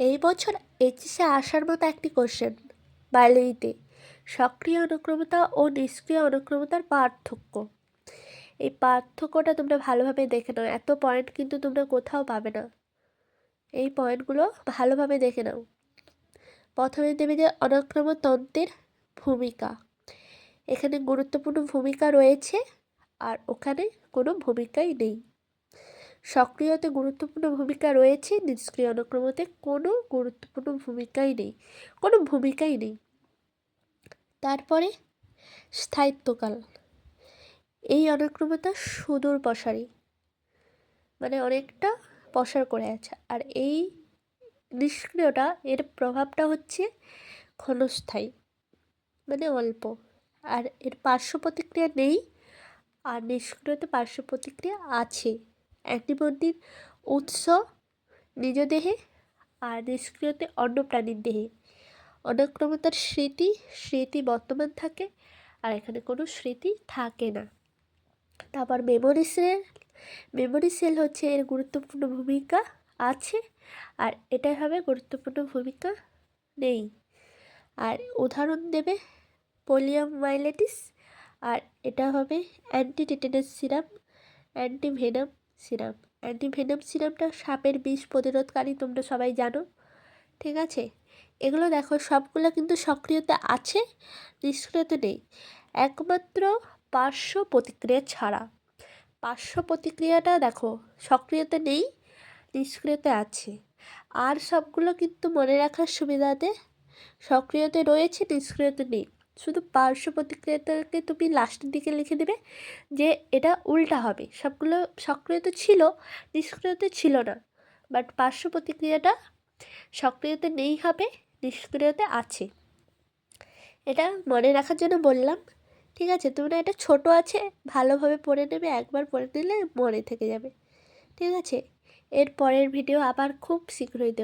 এই বছর এইচএসে আসার মতো একটি কোশ্চেন বায়োলজিতে সক্রিয় অনুক্রমতা ও নিষ্ক্রিয় অনুক্রমতার পার্থক্য। এই পার্থক্যটা তোমরা ভালোভাবে দেখে নাও। এত পয়েন্ট কিন্তু তোমরা কোথাও পাবে না। এই পয়েন্টগুলো ভালোভাবে দেখে নাও। প্রথমে দেবে যে অনুক্রমতন্ত্রের ভূমিকা। এখানে গুরুত্বপূর্ণ ভূমিকা রয়েছে, আর ওখানে কোনো ভূমিকাই নেই। সক্রিয়তে গুরুত্বপূর্ণ ভূমিকা রয়েছে, নিষ্ক্রিয় অনুক্রমতে কোনো গুরুত্বপূর্ণ ভূমিকাই নেই, কোনো ভূমিকাই নেই। তারপরে স্থায়িত্বকাল। এই অনুক্রমতা সুদূর প্রসারী মানে অনেকটা প্রসার করে আছে। আর এই নিষ্ক্রিয়টা, এর প্রভাবটা হচ্ছে ক্ষণস্থায়ী মানে অল্প। আর এর পার্শ্ব প্রতিক্রিয়া নেই, আর নিষ্ক্রিয়তে পার্শ্ব প্রতিক্রিয়া আছে। অ্যান্টিবডির উৎস, নিজ দেহে আর নিষ্ক্রিয়তে অন্য প্রাণীর দেহে। অনুক্রমতার স্মৃতি স্মৃতি বর্তমান থাকে আর এখানে কোনো স্মৃতি থাকে না। তারপর মেমোরি সেল মেমোরি সেল হচ্ছে এর গুরুত্বপূর্ণ ভূমিকা আছে আর এটাই হবে গুরুত্বপূর্ণ ভূমিকা নেই। আর উদাহরণ দেবে পোলিওমাইলেটিস আর এটা হবে anti tetanus serum antivenom serum antivenom সিরামটা সাপের বিষ প্রতিরোধকারী, তোমরা সবাই জানো। ঠিক আছে? এগুলো দেখো, সবগুলো কিন্তু সক্রিয়তা আছে, নিষ্ক্রিয়তা নেই। একমাত্র পার্শ্ব প্রতিক্রিয়া ছাড়া। পার্শ্ব প্রতিক্রিয়াটা দেখো, সক্রিয়তা নেই, নিষ্ক্রিয়তা আছে। আর সবগুলো কিন্তু মনে রাখার সুবিধাতে সক্রিয়তে রয়েছে, নিষ্ক্রিয়তে নেই। শুধু পার্শ্ব প্রতিক্রিয়াটাকে তুমি লাস্টের দিকে লিখে দেবে যে এটা উল্টা হবে। সবগুলো সক্রিয়তা ছিল নিষ্ক্রিয়তে ছিল না। বাট পার্শ্ব প্রতিক্রিয়াটা সক্রিয়তে নেই হবে, নিষ্ক্রিয়তে আছে। এটা মনে রাখার জন্য বললাম, ঠিক আছে? তোমরা এটা ছোট আছে, ভালোভাবে পড়ে নেবে, একবার পড়ে নিলে মনে থেকে যাবে। ঠিক আছে? এর পরের ভিডিও আবার খুব শীঘ্রই দেবো।